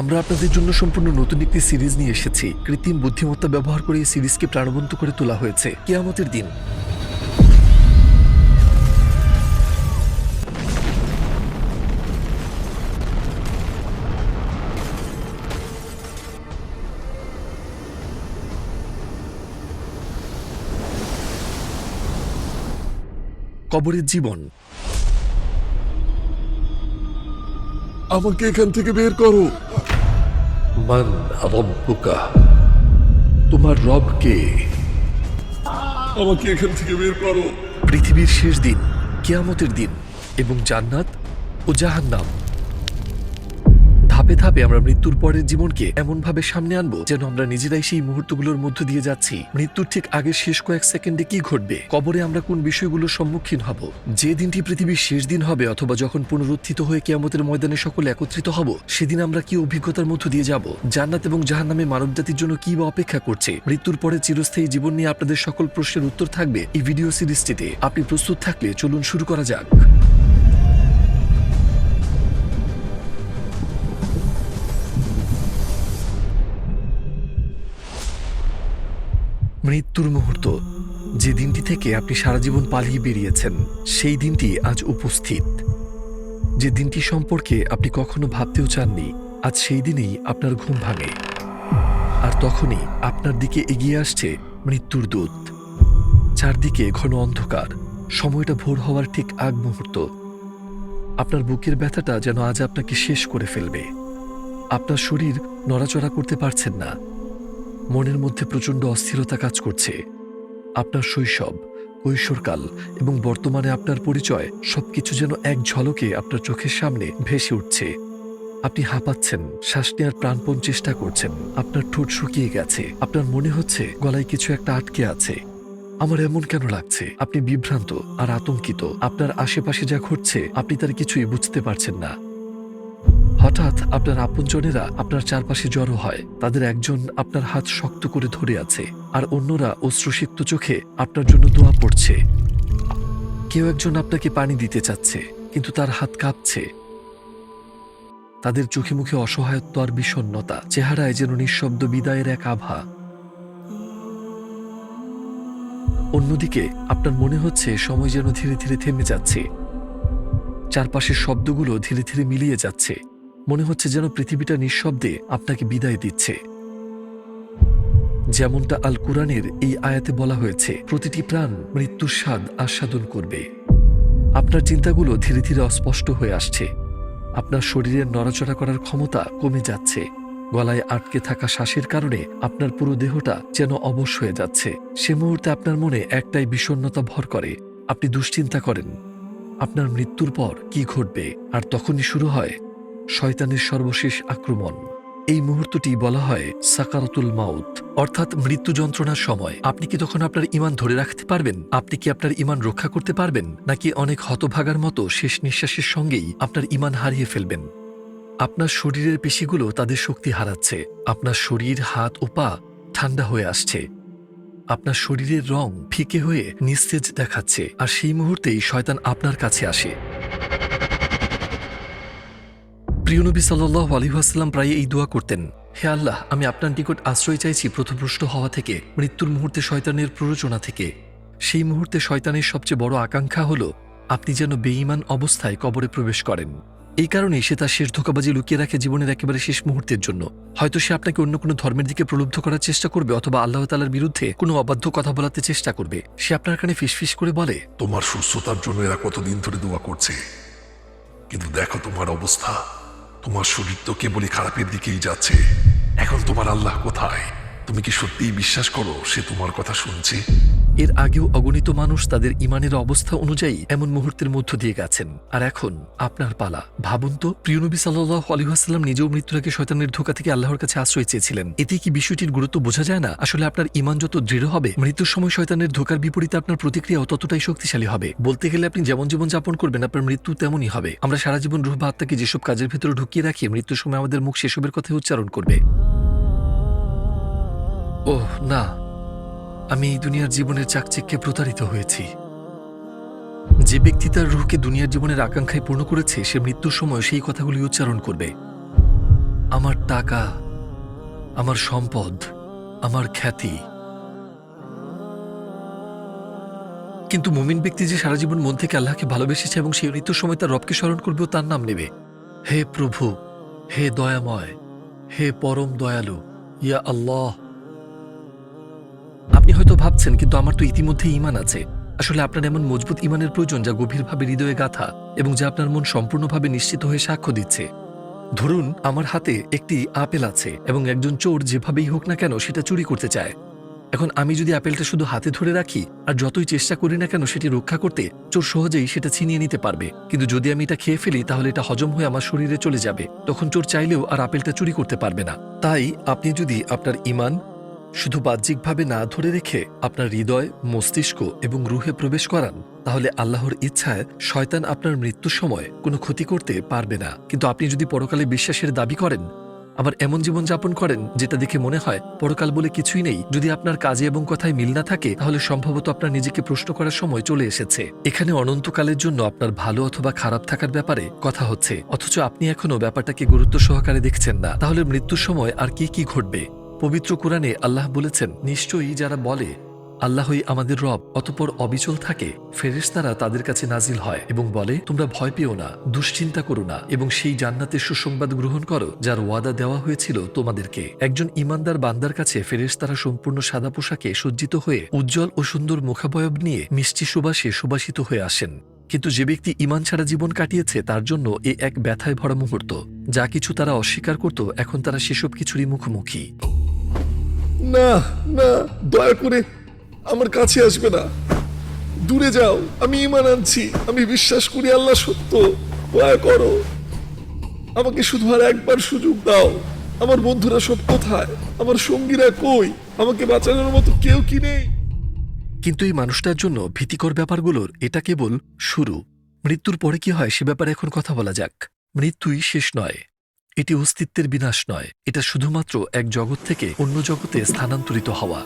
আমরা আপনাদের জন্য সম্পূর্ণ নতুন একটি সিরিজ নিয়ে এসেছি। কৃত্রিম বুদ্ধিমত্তা ব্যবহার করে এই সিরিজকে প্রাণবন্ত করে তোলা হয়েছে। কেয়ামতের দিন। কবরের জীবন। আমাকে এখান থেকে বের করো। মান রব্বুকা তোমার রব কে? আমাকে এখান থেকে বের করো। পৃথিবীর শেষ দিন কেয়ামতের দিন এবং জান্নাত ও জাহান্নাম। ধাপে ধাপে আমরা মৃত্যুর পরের জীবনকে এমন ভাবে সামনে আনব যেন আমরা নিজেরাই সেই মুহূর্তগুলোর মধ্য দিয়ে যাচ্ছি। মৃত্যুর ঠিক আগের শেষ কয়েক সেকেন্ডে কি ঘটবে? কবরে আমরা কোন বিষয়গুলোর সম্মুখীন হব? যে দিনটি পৃথিবীর শেষ দিন হবে অথবা যখন পুনরুত্থিত হয়ে কেয়ামতের ময়দানে সকলে একত্রিত হব, সেদিন আমরা কি অভিজ্ঞতার মধ্য দিয়ে যাব? জান্নাত এবং জাহান্নামে মানবজাতির জন্য কি বা অপেক্ষা করছে? মৃত্যুর পরে চিরস্থায়ী জীবন নিয়ে আপনাদের সকল প্রশ্নের উত্তর থাকবে এই ভিডিও সিরিজটিতে। আপনি প্রস্তুত থাকলে চলুন শুরু করা যাক। মৃত্যুর মুহূর্ত। যে দিনটি থেকে আপনি সারা জীবন পালিয়ে বেরিয়েছেন, সেই দিনটি আজ উপস্থিত। যে দিনটি সম্পর্কে আপনি কখনো ভাবতেও চাননি, আজ সেই দিনেই আপনার ঘুম ভাঙে। আর তখনই আপনার দিকে এগিয়ে আসছে মৃত্যুর দূত। চারদিকে ঘন অন্ধকার, সময়টা ভোর হওয়ার ঠিক আগ মুহূর্ত। আপনার বুকের ব্যথাটা যেন আজ আপনাকে শেষ করে ফেলবে। আপনার শরীর নড়াচড়া করতে পারছেন না। মনের মধ্যে প্রচণ্ড অস্থিরতা কাজ করছে। আপনার শৈশব, কৈশোরকাল এবং বর্তমানে আপনার পরিচয় সবকিছু যেন এক ঝলকে আপনার চোখের সামনে ভেসে উঠছে। আপনি হাঁপাচ্ছেন, শ্বাস নেওয়ার প্রাণপণ চেষ্টা করছেন, আপনার ঠোঁট শুকিয়ে গেছে, আপনার মনে হচ্ছে গলায় কিছু একটা আটকে আছে। আমার এমন কেন লাগছে? আপনি বিভ্রান্ত আর আতঙ্কিত, আপনার আশেপাশে যা ঘটছে আপনি তার কিছুই বুঝতে পারছেন না। হঠাৎ আপনার আপনজনেরা আপনার চারপাশে জড়ো হয়। তাদের একজন আপনার হাত শক্ত করে ধরে আছে, আর অন্যরা অশ্রুসিক্ত চোখে আপনার জন্য দোয়া পড়ছে কেউ একজন আপনাকে পানি দিতে চাচ্ছে, কিন্তু তার হাত কাঁপছে। তাদের চোখে মুখে অসহায়ত্ব আর বিষণ্ণতা, চেহারায় যেন নিঃশব্দ বিদায়ের এক আভা। অন্যদিকে, আপনার মনে হচ্ছে সময় যেন ধীরে ধীরে থেমে যাচ্ছে। চারপাশের শব্দগুলো ধীরে ধীরে মিলিয়ে যাচ্ছে। মনে হচ্ছে যেন পৃথিবীটা নিঃশব্দে আপনাকে বিদায় দিচ্ছে। যেমনটা আল কুরআনের এই আয়াতে বলা হয়েছে, প্রতিটি প্রাণ মৃত্যুর স্বাদ আস্বাদন করবে। আপনার চিন্তাগুলো ধীরে ধীরে অস্পষ্ট হয়ে আসছে। আপনার শরীরের নড়াচড়া করার ক্ষমতা কমে যাচ্ছে। গলায় আটকে থাকা শ্বাসের কারণে আপনার পুরো দেহটা যেন অবশ হয়ে যাচ্ছে। সে মুহূর্তে আপনার মনে একটাই বিষণ্ণতা ভর করে, আপনি দুশ্চিন্তা করেন। আপনার মৃত্যুর পর কি ঘটবে? আর তখনই শুরু হয় শয়তানের সর্বশেষ আক্রমণ। এই মুহূর্তটি বলা হয় সাকারাতুল মাউত। অর্থাৎ মৃত্যু যন্ত্রণার সময়। আপনি কি তখন আপনার ইমান ধরে রাখতে পারবেন? আপনি কি আপনার ইমান রক্ষা করতে পারবেন? নাকি অনেক হতভাগার মতো শেষ নিঃশ্বাসের সঙ্গেই আপনার ইমান হারিয়ে ফেলবেন? আপনার শরীরের পেশিগুলো তাদের শক্তি হারাচ্ছে। আপনার শরীর, হাত ও পা ঠান্ডা হয়ে আসছে। আপনার শরীরের রং ফিকে হয়ে নিস্তেজ দেখাচ্ছে। আর সেই মুহূর্তেই শয়তান আপনার কাছে আসে। প্রিয়নবী সাল্লাহ আলিহাস্লাম প্রায় এই দোয়া করতেন, হে আল্লাহ, আমি আপনার নিকট আশ্রয় চাইছি প্রথভ্রষ্ট হওয়া থেকে, মৃত্যুর মুহূর্তে শয়তানের প্ররোচনা থেকে। সেই মুহূর্তে শয়তানের সবচেয়ে বড় আকাঙ্ক্ষা হল, আপনি যেন বেঈমান অবস্থায় কবরে প্রবেশ করেন। এই কারণে সে তার শেষ ধোকাবাজি লুকিয়ে রাখে জীবনের একেবারে শেষ মুহূর্তের জন্য। হয়তো সে আপনাকে অন্য কোনো ধর্মের দিকে প্রলুব্ধ করার চেষ্টা করবে অথবা আল্লাহ তালার বিরুদ্ধে কোনো অবাধ্য কথা বলাতে চেষ্টা করবে। সে আপনার কানে ফিসফিস করে বলে, তোমার সুস্থতার জন্য এরা কতদিন ধরে দোয়া করছে? কিন্তু দেখো তোমার অবস্থা। তোমার শরীর তো কেবলই খারাপের দিকেই যাচ্ছে। এখন তোমার আল্লাহ কোথায়? তুমি কি সত্যিই বিশ্বাস করো সে তোমার কথা শুনছে? এর আগেও অগণিত মানুষ তাদের ইমানের অবস্থা অনুযায়ী এমন মুহূর্তের মধ্য দিয়ে গেছেন। আর এখন আপনার পালা। ভাবুন তো প্রিয়নবী সাল্লাহ আলহাসাল্লাম নিজেও মৃত্যুর আগে শয়তানের ধোকা থেকে আল্লাহর কাছে আশ্রয় চেয়েছিলেন। এতে কি বিষয়টির গুরুত্ব বোঝা যায় না? আসলে আপনার ইমান যত দৃঢ় হবে, মৃত্যুর সময় শয়তানের ধোকার বিপরীতে আপনার প্রতিক্রিয়াও ততটাই শক্তিশালী হবে। বলতে গেলে আপনি যেমন জীবন যাপন করবেন, আপনার মৃত্যু তেমনই হবে। আমরা সারা জীবন রুহ বা আত্মাকে যেসব কাজের ভেতরে ঢুকিয়ে রাখি, মৃত্যুর সময় আমাদের মুখ সেসবের কথা উচ্চারণ করবে। ওহ, না। আমি এই দুনিয়ার জীবনের চাকচিক্যে প্রতারিত হয়েছি। যে ব্যক্তি তার রুহকে দুনিয়ার জীবনের আকাঙ্ক্ষায় পূর্ণ করেছে, সে মৃত্যুর সময় সেই কথাগুলি উচ্চারণ করবে। আমার টাকা, আমার সম্পদ, আমার খ্যাতি। কিন্তু মুমিন ব্যক্তি যে সারা জীবন মন থেকে আল্লাহকে ভালোবেসেছে এবং সেই মৃত্যুর সময় তার রবকে স্মরণ করবেও তার নাম নেবে। হে প্রভু, হে দয়াময়, হে পরম দয়ালু, ইয়া আল্লাহ। ভাবছেন, কিন্তু আমার তো ইতিমধ্যে ইমান আছে। আসলে আপনার এমন মজবুত ইমানের প্রয়োজন যা গভীরভাবে হৃদয়ে গাথা এবং যা আপনার মন সম্পূর্ণভাবে নিশ্চিত হয়ে সাক্ষ্য দিচ্ছে। ধরুন, আমার হাতে একটি আপেল আছে এবং একজন চোর যেভাবেই হোক না কেন সেটা চুরি করতে চায়। এখন আমি যদি আপেলটা শুধু হাতে ধরে রাখি আর যতই চেষ্টা করি না কেন সেটি রক্ষা করতে, চোর সহজেই সেটা ছিনিয়ে নিতে পারবে। কিন্তু যদি আমি এটা খেয়ে ফেলি, তাহলে এটা হজম হয়ে আমার শরীরে চলে যাবে। তখন চোর চাইলেও আর আপেলটা চুরি করতে পারবে না। তাই আপনি যদি আপনার ইমান শুধু বাহ্যিকভাবে না ধরে রেখে আপনার হৃদয়, মস্তিষ্ক এবং রুহে প্রবেশ করান, তাহলে আল্লাহর ইচ্ছায় শয়তান আপনার মৃত্যুর সময় কোনো ক্ষতি করতে পারবে না। কিন্তু আপনি যদি পরকালে বিশ্বাসের দাবি করেন, আবার এমন জীবন যাপন করেন যেটা দেখে মনে হয় পরকাল বলে কিছুই নেই, যদি আপনার কাজে এবং কথায় মিল না থাকে, তাহলে সম্ভবত আপনার নিজেকে প্রশ্ন করার সময় চলে এসেছে। এখানে অনন্তকালের জন্য আপনার ভালো অথবা খারাপ থাকার ব্যাপারে কথা হচ্ছে, অথচ আপনি এখনও ব্যাপারটাকে গুরুত্ব সহকারে দেখছেন না। তাহলে মৃত্যুর সময় আর কি কি ঘটবে? পবিত্র কোরআনে আল্লাহ বলেছেন, নিশ্চয়ই যারা বলে, আল্লাহই আমাদের রব, অতপর অবিচল থাকে, ফেরেশতারা তাদের কাছে নাজিল হয় এবং বলে, তোমরা ভয় পেও না, দুশ্চিন্তা করো না এবং সেই জান্নাতের সুসংবাদ গ্রহণ করো, যার ওয়াদা দেওয়া হয়েছিল তোমাদেরকে। একজন ইমানদার বান্দার কাছে ফেরেশতারা সম্পূর্ণ সাদা পোশাকে সজ্জিত হয়ে, উজ্জ্বল ও সুন্দর মুখাবয়ব নিয়ে মিষ্টি সুবাসে সুবাসিত হয়ে আসেন। কিন্তু যে ব্যক্তি ইমান ছাড়া জীবন কাটিয়েছে, তার জন্য এ এক ব্যথায় ভরা মুহূর্ত। যা কিছু তারা অস্বীকার করত, এখন তারা সেসব কিছুরই মুখোমুখি। না না, দয়া করে আমার কাছে আসবে না। দূরে যাও, আমি ইমান আনছি, আমি বিশ্বাস করি আল্লাহ সত্য, দয়া করো। আমাকে শুধু আর একবার সুযোগ দাও, আমার বন্ধুরা সব কোথায়, আমার সঙ্গীরা কই, আমাকে বাঁচানোর মতো কেউ কি নেই? কিন্তু এই মানুষটার জন্য ভীতিকর ব্যাপারগুলোর এটা কেবল শুরু। মৃত্যুর পরে কি হয় সে ব্যাপারে এখন কথা বলা যাক। মৃত্যুই শেষ নয়। এটি অস্তিত্বের বিনাশ নয়। এটা শুধুমাত্র এক জগৎ থেকে অন্য জগতে স্থানান্তরিত হওয়া।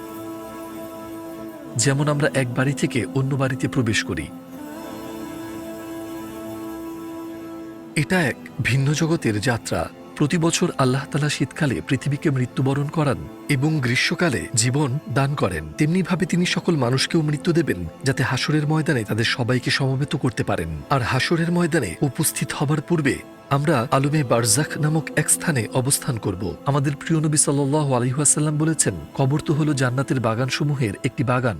যেমন আমরা এক বাড়ি থেকে অন্য বাড়িতে প্রবেশ করি। এটা এক ভিন্ন জগতের যাত্রা। প্রতি বছর আল্লাহ তালা শীতকালে পৃথিবীকে মৃত্যুবরণ করান এবং গ্রীষ্মকালে জীবন দান করেন। তেমনিভাবে তিনি সকল মানুষকেও মৃত্যু দেবেন, যাতে হাসরের ময়দানে তাদের সবাইকে সমবেত করতে পারেন। আর হাসরের ময়দানে উপস্থিত হবার পূর্বে আমরা আলমে বারজাক নামক এক স্থানে অবস্থান করব। আমাদের প্রিয় নবী সাল্লাহ আলহিহাসাল্লাম বলেছেন, কবর তো হল জান্নাতের বাগানসমূহের একটি বাগান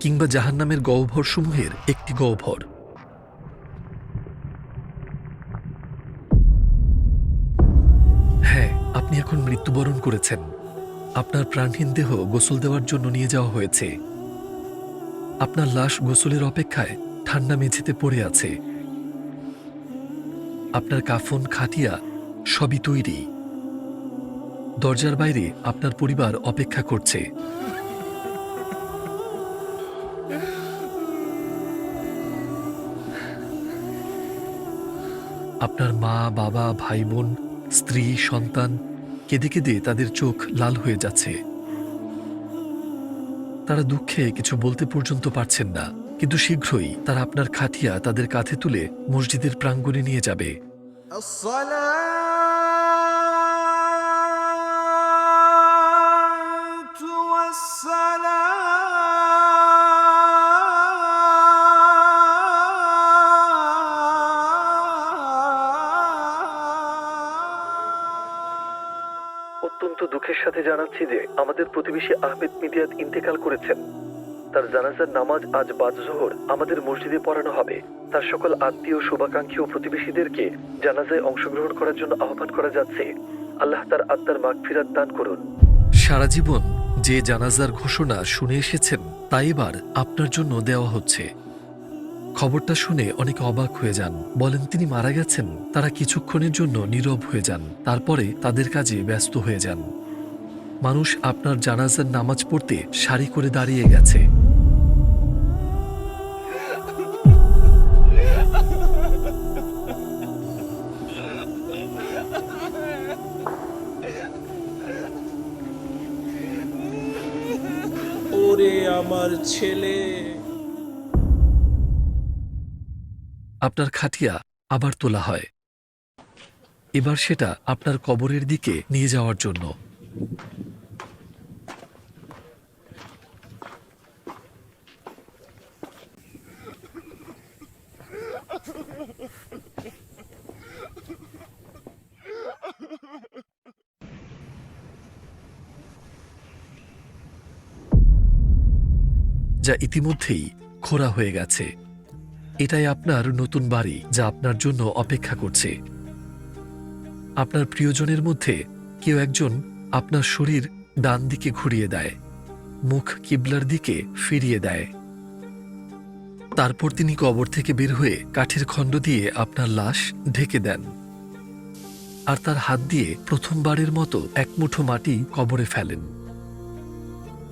কিংবা জাহান্নামের গহ্বর সমূহের একটি গহ্বর। আপনি এখন মৃত্যুবরণ করেছেন। আপনার প্রাণহীন দেহ গোসল দেওয়ার জন্য নিয়ে যাওয়া হয়েছে। আপনার লাশ গোসলের অপেক্ষায় ঠান্ডা মেঝেতে পড়ে আছে। আপনার কাফন, খাটিয়া সবই তৈরি। দরজার বাইরে আপনার পরিবার অপেক্ষা করছে। আপনার মা, বাবা, ভাই, বোন স্ত্রী, সন্তান, কেঁদে কেঁদে তাদের চোখ লাল হয়ে যাচ্ছে। তারা দুঃখে কিছু বলতে পর্যন্ত পারছেন না, কিন্তু শীঘ্রই তারা আপনার খাটিয়া তাদের কাঁধে তুলে মসজিদের প্রাঙ্গণে নিয়ে যাবে। অত্যন্ত দুঃখের সাথে জানাচ্ছি যে আমাদের প্রতিবেশী আহমেদ মিদিয়াত ইন্তেকাল করেছেন। তার জানাজার নামাজ আজ বাদ জোহর আমাদের মসজিদে পড়ানো হবে। তার সকল আত্মীয়, শুভাকাঙ্ক্ষী ও প্রতিবেশীদেরকে জানাজায় অংশগ্রহণ করার জন্য আহ্বান করা যাচ্ছে। আল্লাহ তার আত্মার মাগফিরাত দান করুন। সারা জীবন যে জানাজার ঘোষণা শুনে এসেছেন তা এবার আপনার জন্য দেওয়া হচ্ছে। খবরটা শুনে অনেকে অবাক হয়ে যান। বলেন, তিনি মারা গেছেন। তারা কিছুক্ষণের জন্য নীরব হয়ে যান। তারপরে তাদের কাজে ব্যস্ত হয়ে যান। মানুষ আপনার জানাজার নামাজ পড়তে সারি করে দাঁড়িয়ে গেছে। আমার ছেলে। আপনার খাটিয়া আবার তোলা হয়। এবার সেটা আপনার কবরের দিকে নিয়ে যাওয়ার জন্য। যা ইতিমধ্যেই খোরা হয়ে গেছে। এটাই আপনার নতুন বাড়ি, যা আপনার জন্য অপেক্ষা করছে। আপনার প্রিয়জনের মধ্যে কেউ একজন আপনার শরীর ডান দিকে ঘুরিয়ে দেয়, মুখ কিবলার দিকে ফিরিয়ে দেয়। তারপর তিনি কবর থেকে বের হয়ে কাঠের খণ্ড দিয়ে আপনার লাশ ঢেকে দেন আর তার হাত দিয়ে প্রথমবারের মতো এক মুঠো মাটি কবরে ফেলেন।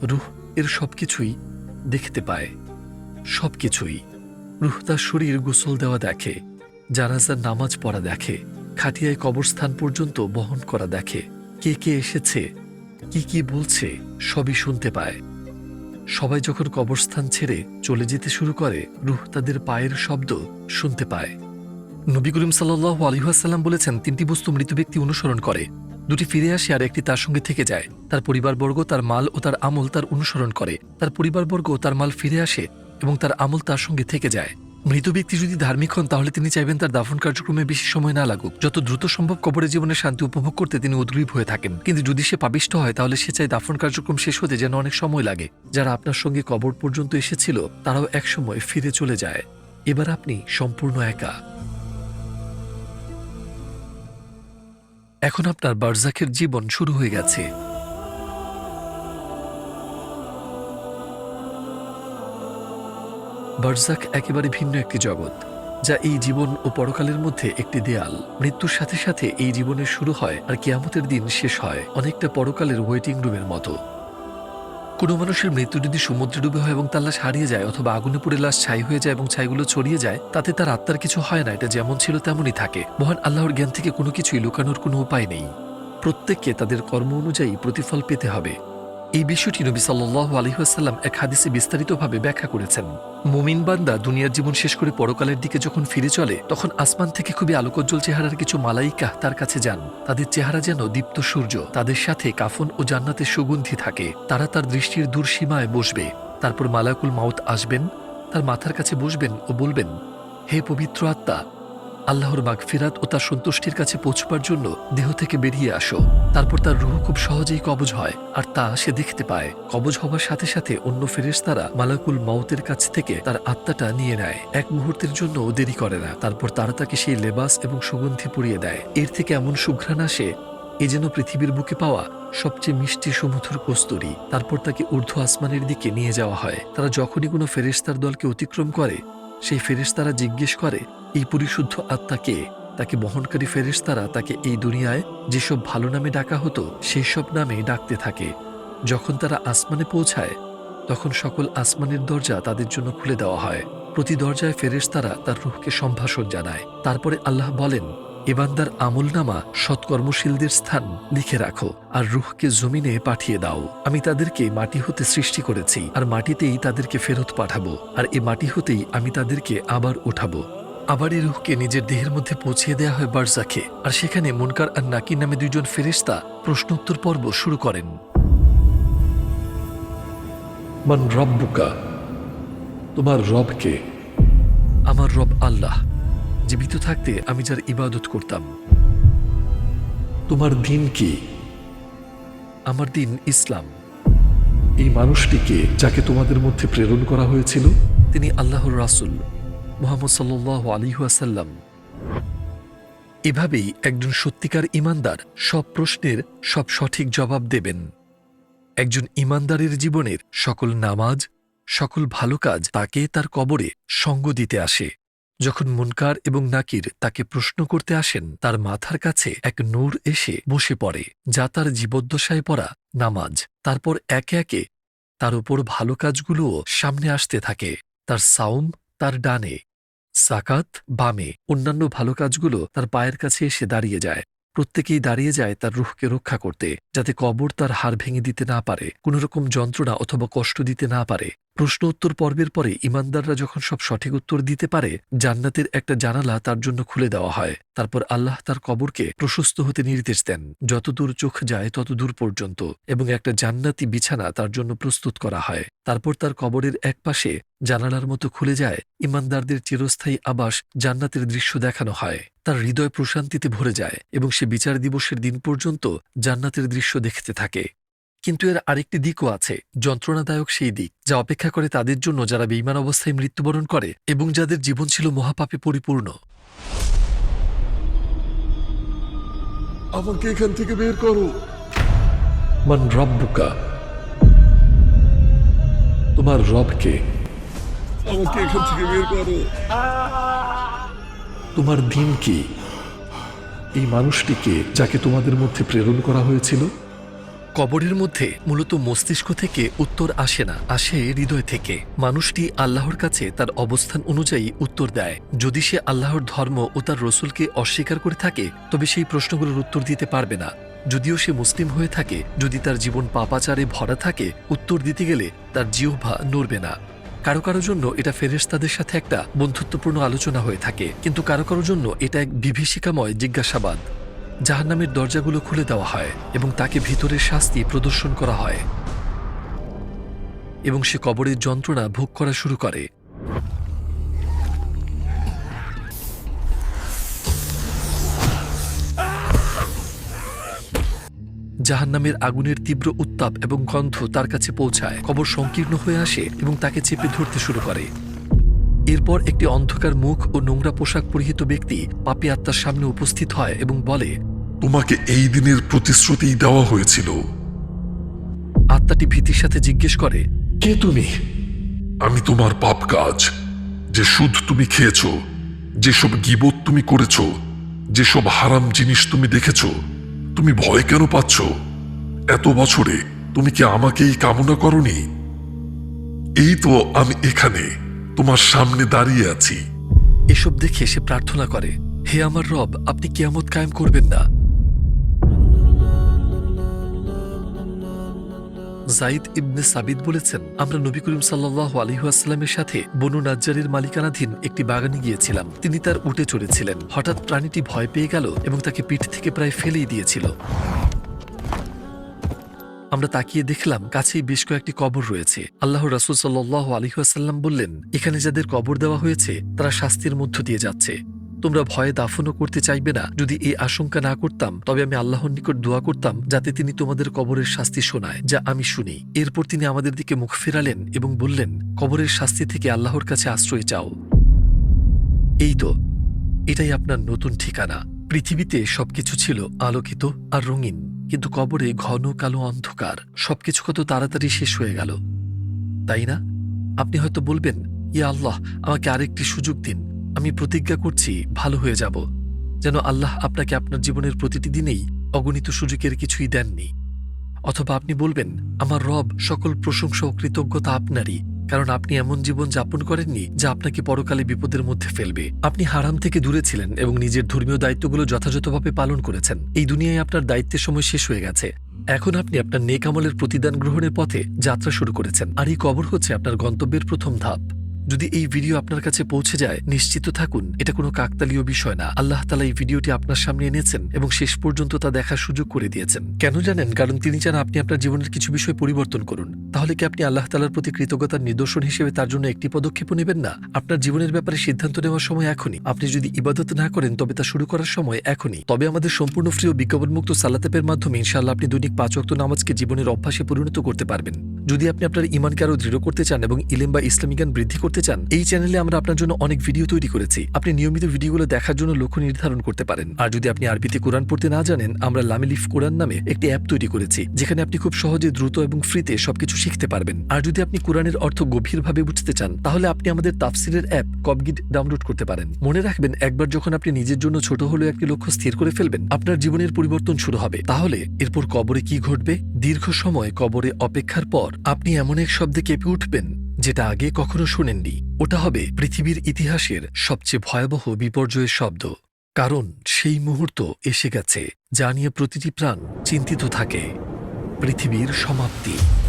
রুহ এর সবকিছুই দেখতে পায়, সবকিছুই। রুহ তার শরীর গোসল দেওয়া দেখে জানাজার নামাজ পড়া দেখে, খাটিয়ায় কবরস্থান পর্যন্ত বহন করা দেখে, কে কে এসেছে, কি কি বলছে, সবই শুনতে পায়। সবাই যখন কবরস্থান ছেড়ে চলে যেতে শুরু করে রুহ তাদের পায়ের শব্দ শুনতে পায়। নবী করিম সাল্লাহ আলিহাসাল্লাম বলেছেন, তিনটি বস্তু মৃত ব্যক্তি অনুসরণ করে। দুটি ফিরে আসে আর একটি তার সঙ্গে থেকে যায়। তার পরিবারবর্গ তার মাল ও তার আমল তার অনুসরণ করে। তার পরিবারবর্গ তার মাল ফিরে আসে এবং তার আমল তার সঙ্গে থেকে যায়। মৃত ব্যক্তি যদি ধার্মিক হন, তাহলে তিনি চাইবেন তার দাফন কার্যক্রমে বেশি সময় না লাগুক। যত দ্রুত সম্ভব কবরে জীবনে শান্তি উপভোগ করতে তিনি উদ্গ্রীব হয়ে থাকেন। কিন্তু যদি সে পাবিষ্ট হয়, তাহলে সে চায় দাফন কার্যক্রম শেষ হতে যেন অনেক সময় লাগে। যারা আপনার সঙ্গে কবর পর্যন্ত এসেছিল, তারাও একসময় ফিরে চলে যায়। এবার আপনি সম্পূর্ণ একা। এখন আপনার বারজাকের জীবন শুরু হয়ে গেছে। বারজাক একেবারে ভিন্ন একটি জগৎ, যা এই জীবন ও পরকালের মধ্যে একটি দেয়াল। মৃত্যুর সাথে সাথে এই জীবনের শুরু হয় আর কিয়ামতের দিন শেষ হয়, অনেকটা পরকালের ওয়েটিং রুমের মতো। কোনো মানুষের মৃত্যু যদি সমুদ্রে ডুবে হয় এবং তার লাশ হারিয়ে যায় অথবা আগুনে পুড়ে লাশ ছাই হয়ে যায় এবং ছাইগুলো ছড়িয়ে যায়, তাতে তার আত্মার কিছু হয় না, এটা যেমন ছিল তেমনই থাকে। মহান আল্লাহর জ্ঞান থেকে কোনো কিছুই লুকানোর কোনো উপায় নেই। প্রত্যেককে তাদের কর্ম অনুযায়ী প্রতিফল পেতে হবে। এই বিষয়টি নবী সাল্লাহ আলহিহাসাল্লাম এক হাদিসে বিস্তারিতভাবে ব্যাখ্যা করেছেন। মুমিন বান্দা দুনিয়ার জীবন শেষ করে পরকালের দিকে যখন ফিরে চলে, তখন আসমান থেকে খুবই আলোকোজ্জ্বল চেহারার কিছু মালাইকা তার কাছে যান। তাদের চেহারা যেন দীপ্ত সূর্য, তাদের সাথে কাফন ও জান্নাতের সুগন্ধি থাকে। তারা তার দৃষ্টির দূর সীমায় বসবে। তারপর মালাকুল মাউত আসবেন, তার মাথার কাছে বসবেন ও বলবেন, হে পবিত্র আত্মা আল্লাহর মাগফিরাত ও তার সন্তুষ্টির কাছে পৌঁছবার জন্য দেহ থেকে বেরিয়ে আসো। তারপর তার রুহ খুব সহজেই কবজ হয়, আর তা সে দেখতে পায়। কবজ হবার সাথে সাথে অন্য ফেরেশতারা মালাকুল মাউতের কাছ থেকে তার আত্মাটা নিয়ে নেয়। এক মুহূর্তের জন্য দেরি করে না। তারপর তারা তাকে সেই লেবাস এবং সুগন্ধি পুড়িয়ে দেয়। এর থেকে এমন সুঘ্রাণ আসে, এ যেন পৃথিবীর বুকে পাওয়া সবচেয়ে মিষ্টি সুমধুর কস্তুরী। তারপর তাকে ঊর্ধ্ব আসমানের দিকে নিয়ে যাওয়া হয়। তারা যখনই কোনো ফেরেশতার দলকে অতিক্রম করে সেই ফেরিস্তারা জিজ্ঞেস করে, এই পরিশুদ্ধ আত্মা কে? তাকে বহনকারী ফেরিস্তারা তাকে এই দুনিয়ায় যেসব ভালো নামে ডাকা হতো সেই সব নামে ডাকতে থাকে। যখন তারা আসমানে পৌঁছায়, তখন সকল আসমানের দরজা তাদের জন্য খুলে দেওয়া হয়। প্রতি দরজায় ফেরেশতারা তার রুহকে সম্ভাষণ জানায়। তারপরে আল্লাহ বলেন এবান্দার আমল নামা সৎকর্মশীলদের স্থান লিখে রাখো আর রুহকে জমিনে পাঠিয়ে দাও। আমি তাদেরকে মাটি হতে সৃষ্টি করেছি আর মাটিতেই তাদেরকে ফেরত পাঠাবো আর এ মাটি হতেই আমি তাদেরকে আবার উঠাবো। আবার এই রুহকে নিজের দেহের মধ্যে পৌঁছিয়ে দেয়া হয় বারজাকে আর সেখানে মুনকার আর নাকির নামে দুইজন ফেরেশতা প্রশ্নোত্তর পর্ব শুরু করেন। মান রব্বুকা? তোমার রবকে? আমার রব আল্লাহ। জীবিত থাকতে আমি যার ইবাদত করতাম। তোমার দিন কি? আমার দিন ইসলাম। এই মানুষটিকে যাকে তোমাদের মধ্যে প্রেরণ করা হয়েছিল, তিনি আল্লাহর রাসুল মোহাম্মদ সাল্লাহ আলিহাসাল্লাম এভাবেই একজন সত্যিকার ইমানদার সব প্রশ্নের সব সঠিক জবাব দেবেন। একজন ইমানদারের জীবনের সকল নামাজ, সকল ভালো কাজ তাকে তার কবরে সঙ্গ দিতে আসে। যখন মুনকার এবং নাকির তাকে প্রশ্ন করতে আসেন, তার মাথার কাছে এক নূর এসে বসে পড়ে, যা তার জীবদ্দশায় পড়া নামাজ। তারপর একে একে তার উপর ভালো কাজগুলোও সামনে আসতে থাকে। তার সাউম তার ডানে, সাকাত বামে, অন্যান্য ভালো কাজগুলো তার পায়ের কাছে এসে দাঁড়িয়ে যায়। প্রত্যেকেই দাঁড়িয়ে যায় তার রুহকে রক্ষা করতে, যাতে কবর তার হাড় ভেঙে দিতে না পারে কোনো রকম যন্ত্রণা অথবা কষ্ট দিতে না পারে। প্রশ্ন উত্তর পর্বের পরে ইমানদাররা যখন সব সঠিক উত্তর দিতে পারে, জান্নাতের একটা জানালা তার জন্য খুলে দেওয়া হয়। তারপর আল্লাহ তার কবরকে প্রশস্ত হতে নির্দেশ দেন, যতদূর চোখ যায় তত দূর পর্যন্ত, এবং একটা জান্নাতি বিছানা তার জন্য প্রস্তুত করা হয়। তারপর তার কবরের এক পাশে জানালার মতো খুলে যায়, ইমানদারদের চিরস্থায়ী আবাস জান্নাতের দৃশ্য দেখানো হয়। তার হৃদয় প্রশান্তিতে ভরে যায় এবং সে বিচার দিবসের দিন পর্যন্ত জান্নাতের দৃশ্য দেখতে থাকে। কিন্তু এর আরেকটি দিকও আছে যন্ত্রণাদায়ক সেই দিক যা অপেক্ষা করে তাদের জন্য যারা বেইমান অবস্থায় মৃত্যুবরণ করে এবং যাদের জীবন ছিল মহাপাপে পরিপূর্ণ। আমাকে এখান থেকে বের করো। মান রব্বুকা তোমার রবকে। আমাকে এখান থেকে বের করো। তোমার দিন কি? এই মানুষটিকে যাকে তোমাদের মধ্যে প্রেরণ করা হয়েছিল? কবরের মধ্যে মূলত মস্তিষ্ক থেকে উত্তর আসে না, আসে হৃদয় থেকে। মানুষটি আল্লাহর কাছে তার অবস্থান অনুযায়ী উত্তর দেয়। যদি সে আল্লাহর ধর্ম ও তার রসুলকে অস্বীকার করে থাকে, তবে সেই প্রশ্নগুলোর উত্তর দিতে পারবে না। যদিও সে মুসলিম হয়ে থাকে, যদি তার জীবন পাপাচারে ভরা থাকে, উত্তর দিতে গেলে তার জিহ্বা নড়বে না। কারও কারও জন্য এটা ফেরেস্তাদের সাথে একটা বন্ধুত্বপূর্ণ আলোচনা হয়ে থাকে, কিন্তু কারও কারও জন্য এটা এক বিভীষিকাময় জিজ্ঞাসাবাদ। জাহান্নামের দরজাগুলো খুলে দেওয়া হয় এবং তাকে ভিতরের শাস্তি প্রদর্শন করা হয়। এবং সে কবরের যন্ত্রণা ভোগ করা শুরু করে। জাহান্নামের আগুনের তীব্র উত্তাপ এবং গন্ধ তার কাছে পৌঁছায়। কবর সংকীর্ণ হয়ে আসে এবং তাকে চেপে ধরতে শুরু করে। এরপর একটি অন্ধকার মুখ ও নোংরা পোশাক পরিহিত ব্যক্তি পাপি আত্মার সামনে উপস্থিত হয় এবং বলে তোমাকে এই দিনের প্রতিশ্রুতি দেওয়া হয়েছিল। আত্মাটি ভীতির সাথে জিজ্ঞেস করে কে তুমি? আমি তোমার পাপ কাজ। যে সুদ তুমি খেয়েছ যেসব গিবত তুমি করেছ যেসব হারাম জিনিস তুমি দেখেছ তুমি ভয় কেন পাচ্ছ? এত বছরে তুমি কি আমাকেই কামনা করনি? এই তো আমি এখানে, তোমার সামনে দাঁড়িয়ে আছি। এসব দেখে সে প্রার্থনা করে, হে আমার রব, আপনি কিয়ামত কায়েম করবেন না। জাইদ ইবনে সাবিদ বলেছেন, আমরা নবী করিম সাল্লাহ আলহিহাস্লামের সাথে বনু নাজ্জারের মালিকানাধীন একটি বাগানে গিয়েছিলাম। তিনি তার উঠে চড়েছিলেন। হঠাৎ প্রাণীটি ভয় পেয়ে গেল এবং তাকে পিঠ থেকে প্রায় ফেলেই দিয়েছিল। আমরা তাকিয়ে দেখলাম, কাছেই বেশ কয়েকটি কবর রয়েছে। আল্লাহ রাসুল সাল্লাহ আলহিহাসাল্লাম বললেন, এখানে যাদের কবর দেওয়া হয়েছে, তারা শাস্তির মধ্য দিয়ে যাচ্ছে। তোমরা ভয়ে দাফনও করতে চাইবে না। যদি এই আশঙ্কা না করতাম, তবে আমি আল্লাহর নিকট দোয়া করতাম, যাতে তিনি তোমাদের কবরের শাস্তি শোনায়, যা আমি শুনি। এরপর তিনি আমাদের দিকে মুখ ফেরালেন এবং বললেন, কবরের শাস্তি থেকে আল্লাহর কাছে আশ্রয় চাও। এই তো, এটাই আপনার নতুন ঠিকানা। পৃথিবীতে সবকিছু ছিল আলোকিত আর রঙিন, কিন্তু কবরে ঘন কালো অন্ধকার। সবকিছু কত তাড়াতাড়ি শেষ হয়ে গেল। তাই না? আপনি হয়তো বলবেন, ইয়া আল্লাহ, আমাকে আরেকটি সুযোগ দিন। আমি প্রতিজ্ঞা করছি, ভালো হয়ে যাব। যেন আল্লাহ আপনাকে আপনার জীবনের প্রতিটি দিনেই অগণিত সুযোগের কিছুই দেননি। অথবা আপনি বলবেন, আমার রব সকল প্রশংসা ও কৃতজ্ঞতা আপনারই, কারণ আপনি এমন জীবন যাপন করেননি যা আপনাকে পরকালে বিপদের মধ্যে ফেলবে। আপনি হারাম থেকে দূরে ছিলেন এবং নিজের ধর্মীয় দায়িত্বগুলো যথাযথভাবে পালন করেছেন। এই দুনিয়ায় আপনার দায়িত্বের সময় শেষ হয়ে গেছে। এখন আপনি আপনার নেক আমলের প্রতিদান গ্রহণের পথে যাত্রা শুরু করেছেন। আর এই কবর হচ্ছে আপনার গন্তব্যের প্রথম ধাপ। যদি এই ভিডিও আপনার কাছে পৌঁছে যায়, নিশ্চিত থাকুন, এটা কোনো কাকতালীয় বিষয় না। আল্লাহ তালা এই ভিডিওটি আপনার সামনে এনেছেন এবং শেষ পর্যন্ত তা দেখার সুযোগ করে দিয়েছেন। কেন জানেন? কারণ তিনি চান আপনি আপনার জীবনের কিছু বিষয় পরিবর্তন করুন। তাহলে কি আপনি আল্লাহ তালার প্রতি কৃতজ্ঞতার নিদর্শন হিসেবে তার জন্য একটি পদক্ষেপও নেবেন না? আপনার জীবনের ব্যাপারে সিদ্ধান্ত নেওয়ার সময় এখনই। আপনি যদি ইবাদত না করেন, তবে তা শুরু করার সময় এখনই। তবে আমাদের সম্পূর্ণ ফ্রি ও বিজ্ঞাপনমুক্ত সালাতেপের মাধ্যমে ইনশাআল্লাহ আপনি দৈনিক পাঁচ অক্ত নামাজকে জীবনের অভ্যাসে পরিণত করতে পারবেন। যদি আপনি আপনার ইমানকে আরও দৃঢ় করতে চান এবং ইলেম বা ইসলামী জ্ঞান বৃদ্ধি করতে চান, এই চ্যানেলে আমরা আপনার জন্য অনেক ভিডিও তৈরি করেছি। আপনি নিয়মিত ভিডিওগুলো দেখার জন্য লক্ষ্য নির্ধারণ করতে পারেন। আর যদি আপনি আরবিতে কোরআন পড়তে না জানেন, আমরা লামিলিফ কোরআন নামে একটি অ্যাপ তৈরি করেছি, যেখানে আপনি খুব সহজে দ্রুত এবং ফ্রিতে সবকিছু শিখতে পারবেন। আর যদি আপনি কোরআনের অর্থ গভীরভাবে বুঝতে চান, তাহলে আপনি আমাদের তাফসিরের অ্যাপ কবগিট ডাউনলোড করতে পারেন। মনে রাখবেন, একবার যখন আপনি নিজের জন্য ছোট হলেও একটি লক্ষ্য স্থির করে ফেলবেন, আপনার জীবনের পরিবর্তন শুরু হবে। তাহলে এরপর কবরে কি ঘটবে? দীর্ঘ সময় কবরে অপেক্ষার পর আপনি এমন এক শব্দে কেঁপে উঠবেন যেটা আগে কখনো শোনেননি, ওটা হবে পৃথিবীর ইতিহাসের সবচেয়ে ভয়াবহ বিপর্যয়ের শব্দ। কারণ সেই মুহূর্ত এসে গেছে, যা নিয়ে প্রতিটি প্রাণ চিন্তিত থাকে। পৃথিবীর সমাপ্তি।